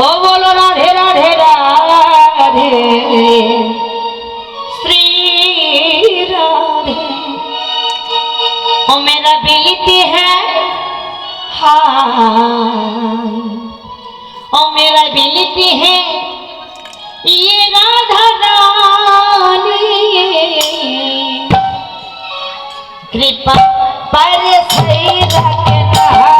ও বলো রাধে রাধে রাধে श्री राधे ओ मेरा बेटी है हाय ओ मेरा बेटी है ये राधा रानी कृपा पर से रखना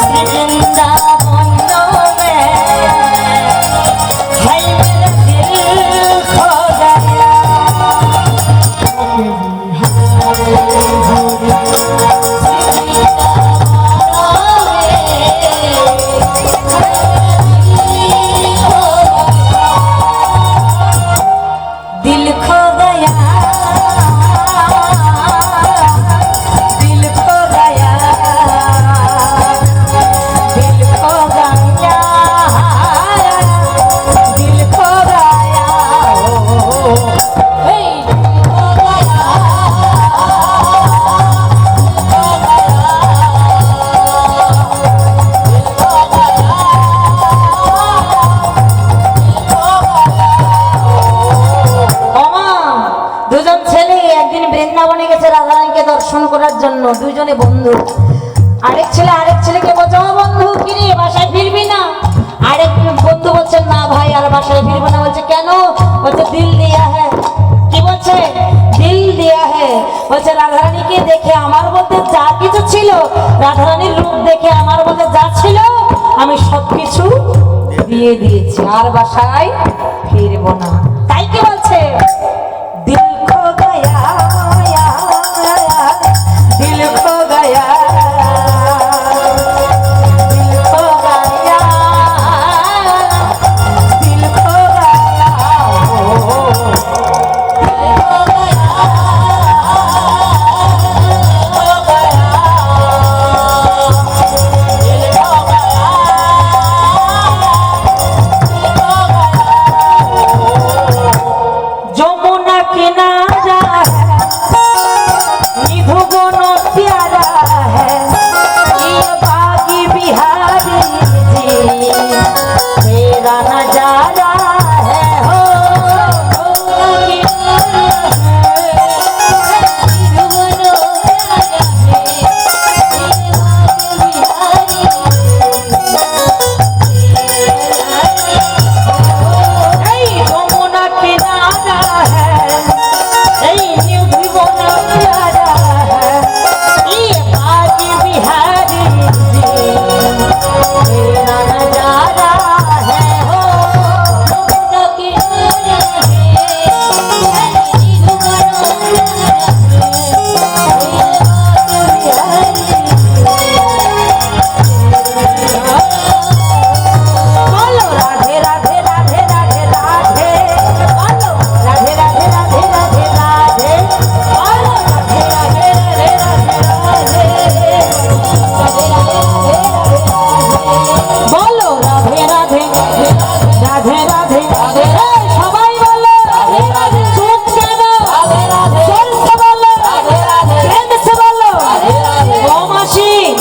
শ্রী বৃন্দাবন হাই করার জন্য দুজনে বন্ধু। আরেক ছেলে, আরেক ছেলেকে বলছে, ও বন্ধু, কিরে, বাসায় ফিরবি না? আরেক বন্ধু বলছে, না ভাই, আর বাসায় ফিরবো না। বলছে, কেন? বলছে, দিল দিয়া হ্যাঁ। কি বলছে? দিল দিয়া হ্যাঁ। বলছে, রাধারানীকে দেখে আমার বলতে যা কিছু ছিল, রাধারানীর রূপ দেখে আমার বলতে যা ছিল, আমি সবকিছু দিয়ে দিয়েছি। আর বাসায় ফিরবো না। তাই কি বলছে?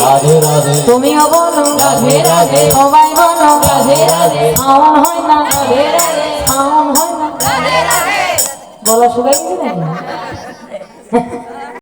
রাধে রাধে। তুমিও বলো রাধে রাধে সবাই বলো রাধে রাধে। শ্রাবণ হয় না রাধে রাধে। শ্রাবণ হয় না। রাধে রাধে। বলা সবাই নাকি?